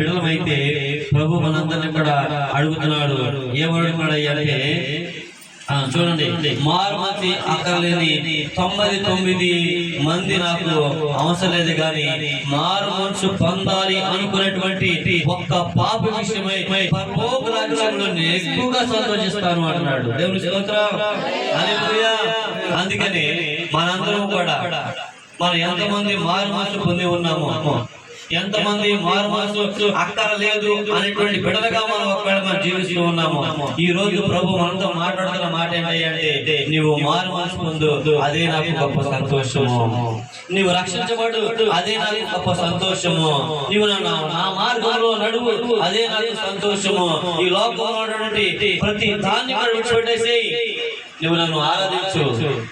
బిడలమైతే ప్రభు మనందరినీ కూడా అడుగుతున్నాడు. ఏమడుగుతున్నాడు అంటే చూడండి మారుమతి అక్కర్లేని తొమ్మిది తొమ్మిది మంది నాకు అవసరం లేదు కానీ మారు మనసు పొందాలి అనుకునేటువంటి ఒక్క పాప విషయమై ఎక్కువగా సంతోషిస్తాను అంటున్నాడు. దేవుని స్తోత్రం. అందుకని మనందరం కూడా మనం ఎంతమంది మారు మనసు పొంది ఉన్నామో ఎంతమంది మారు మనసు అక్కర లేదు అనేటువంటి బిడలుగా మనం ఒకవేళ మనం జీవిస్తూ ఉన్నాము ఈ రోజు ప్రభు మనతో మాట్లాడుతున్న మాట ఏంటంటే నీవు మారు మనసు పొందు అదే నాకు గొప్ప సంతోషము. నీవు రక్షించబడు అదే నాకు గొప్ప సంతోషము. నీవు నా మార్గంలో నడువు అదే నాకు సంతోషము. ఈ లోకంలో ప్రతి దాన్ని విడిచిపెట్టేసి నువ్వు నన్ను ఆరాధించు.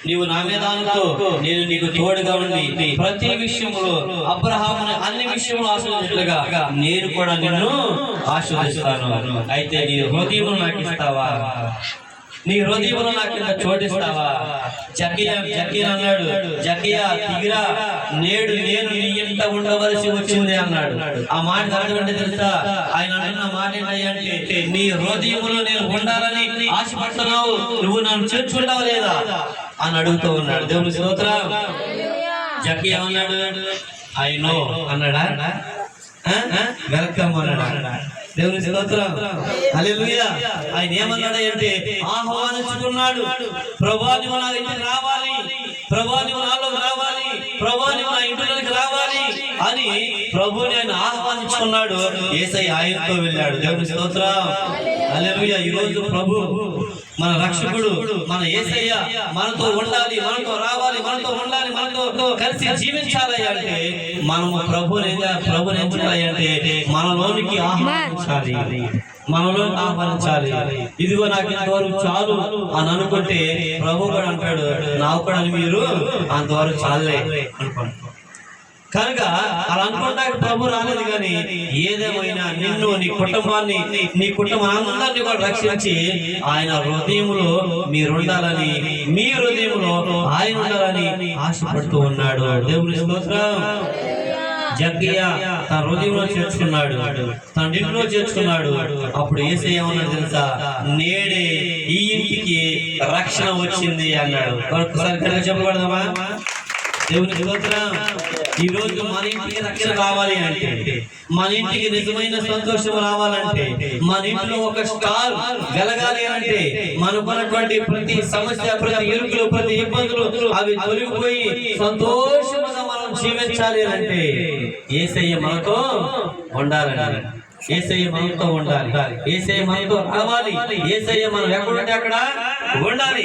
నీవు నా మీద నేను నీకు తోడుగా ఉండి. ప్రతి విషయంలో అబ్రహాము అన్ని విషయంలో ఆశ్రదించగా నేను కూడా నిన్ను ఆశ్రదిస్తాను అయితే నీ హృదయం నాకు ఇస్తావా నీ హృదయంలో నాకు ఇంకా చోటిస్తావా? జకియా జకియా అన్నాడు. జకియా దిగిరా నేడు నేను నీ ఇంట ఉండవలసి వచ్చింది అన్నాడు. ఆ మాట అర్థమంటే తెలుసా? ఆయన అంటున్న మాట ఏంటంటే నీ హృదయంలో నేను ఉండాలని ఆశపడుతున్నావు. నువ్వు నన్ను చేర్చుకుంటావు లేదా? అని అడుగుతూ ఉన్నాడు. దేవుని స్తోత్రం. జకి అన్నాడు. ఐ నో అన్నాడా? వెల్కమ్ అన్నాడా? దేవుని స్తోత్రం. హల్లెలూయా. ఆయన ఏమన్నాడు అంటే ఆహ్వానించుకున్నాడు. ప్రభా నువ్వు నా ఇంటికి రావాలి. ప్రభా నువ్వు నాలో రావాలి. ప్రభా నువ్వు నా ఇంటిలోకి రావాలి అని ప్రభుని ఉన్నాడు? ఏసై ఆయనతో వెళ్ళాడు. దేవుని స్తోత్రం. అలెలుయ ఈ రోజు ప్రభు మన రక్షకుడు మన ఏసయ్య మనతో ఉండాలి మనతో రావాలి మనతో ఉండాలి మనతో కలిసి జీవించాలి అంటే మనము ప్రభుని ప్రభు ఎంచుకోవాలి అంటే మనలోనికి ఆహ్వానించాలి. మనలో ఆహ్వానించాలి. ఇదిగో నాకు ఇంతవరకు చాలు అని అనుకుంటే ప్రభు కూడా అంటాడు నాకు కూడా మీరు అంతవరకు చాలే అనుకోండి కనుక అలా అనుకుంటాక ప్రభు రాలేదు కానీ ఏదేమైనా నిన్ను నీ కుటుంబాన్ని నీ కుటుంబం అందరినీ కూడా రక్షించి ఆయన మీరు మీరుండాలని మీ హృదయంలో ఆయన ఉండాలని ఆశపడుతూ ఉన్నాడు. దేవుని స్తోత్రం. జగ్గయ్య తన హృదయంలో చేర్చుకున్నాడు. తన ఇంట్లో చేర్చుకున్నాడు. అప్పుడు ఏసై తెలుసా? నేడే ఈ ఇంటికి రక్షణ వచ్చింది అన్నాడు. ఒకసారి చెప్పకూడదమ్మా దేవుని స్తోత్రం. ఈ రోజు మన ఇంటికి రక్షణ రావాలి అంటే మన ఇంటికి నిజమైన సంతోషం రావాలంటే మన ఇంట్లో ఒక స్టార్ వెలగాలి అంటే మనకున్నటువంటి ప్రతి సమస్య ప్రతి ఇరుకులు ప్రతి ఇబ్బందులు అవి తొలగిపోయి సంతోషంగా మనం జీవించాలి అంటే ఏసయ్య మనతో ఉండాలని ఏసయ్య మనతో ఉండాలి. ఏసయ్య మనతో రావాలి ఏసయ్య మనం ఎక్కడుంటే అక్కడ ఉండాలి.